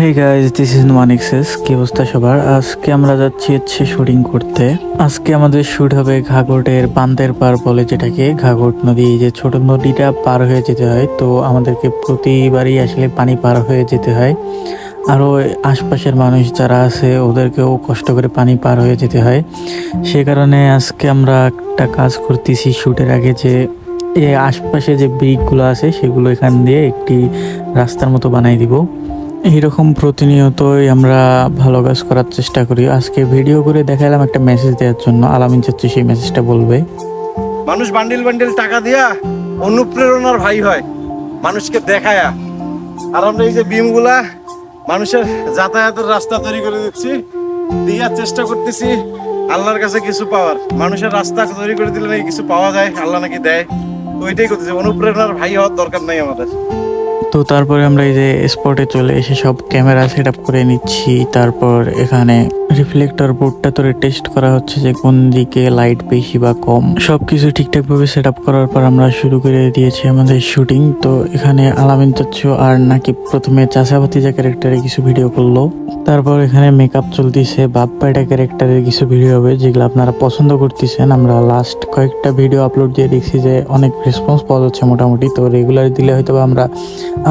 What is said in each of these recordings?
Hey guys this is মানিক্সেস কি অবস্থা সবার? আজকে আমরা যাচ্ছি হচ্ছে শুটিং করতে। আজকে আমাদের শুট হবে ঘাগটের বান্দের পার বলে যেটাকে। ঘাগট নদী যে ছোট নদীটা পার হয়ে যেতে হয়, তো আমাদেরকে প্রতিবারই আসলে পানি পার হয়ে যেতে হয়। আরও আশপাশের মানুষ যারা আছে, ওদেরকেও কষ্ট করে পানি পার হয়ে যেতে হয়। সে কারণে আজকে আমরা একটা কাজ করতেছি শুটের আগে যে আশপাশে যে ব্রিকগুলো আছে, সেগুলো এখান দিয়ে একটি রাস্তার মতো বানাই দিব। এইরকম প্রতিনিয়তই আমরা ভালো কাজ করার চেষ্টা করি। আজকে ভিডিও করে দেখালাম একটা মেসেজ দেওয়ার জন্য। আলামিন চাচ্ছি সেই মেসেজটা বলবে। মানুষ বান্ডিল বান্ডিল টাকা দিয়া অনুপ্রেরণার ভাই হয়, মানুষকে দেখায়া। আর আমরা এই যে বিমগুলা মানুষের যাতায়াতের রাস্তা তৈরি করে দিচ্ছি দেওয়ার চেষ্টা করতেছি, আল্লাহর কাছে কিছু পাওয়ার। মানুষের রাস্তা তৈরি করে দিলে নাকি কিছু পাওয়া যায়, আল্লাহ নাকি দেয়। ওইটাই করতেছি। অনুপ্রেরণার ভাই হওয়ার দরকার নাই আমাদের। তো তারপরে আমরা এই যে স্পটে চলে এসে সব ক্যামেরা সেট আপ করে নিচ্ছি। তারপর এখানে রিফ্লেক্টর বোর্ডটা তোরে টেস্ট করা হচ্ছে যে কোন দিকে লাইট বেশি বা কম। সবকিছু ঠিকঠাক ভাবে সেট আপ করার পর আমরা শুরু করে দিয়েছি আমাদের শুটিং তো এখানে আলামিন চাচ্ছ আর নাকি প্রথমে চাষাবাতিজা ক্যারেক্টারে কিছু ভিডিও করল। তারপর এখানে মেকআপ চলতেছে, বাপ পায়টা ক্যারেক্টারের কিছু ভিডিও হবে, যেগুলো আপনারা পছন্দ করতেছেন। আমরা লাস্ট কয়েকটা ভিডিও আপলোড দিয়ে দেখছি যে অনেক রেসপন্স পাওয়া যাচ্ছে মোটামুটি। তো রেগুলার দিলে হয়তো আমরা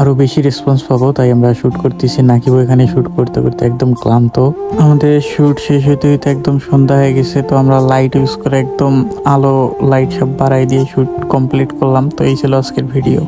আরও বেশি রেসপন্স পাবো, তাই আমরা শুট করতেছি। নাকিব এখানে শুট করতে করতে একদম ক্লান্ত। আমাদের শুট শেষ হইতে হইতে একদম সন্ধ্যা হয়ে গেছে, তো আমরা লাইট ইউজ করে একদম আলো লাইট সব বাড়াই দিয়ে শুট কমপ্লিট করলাম। তো এই ছিল আজকের ভিডিও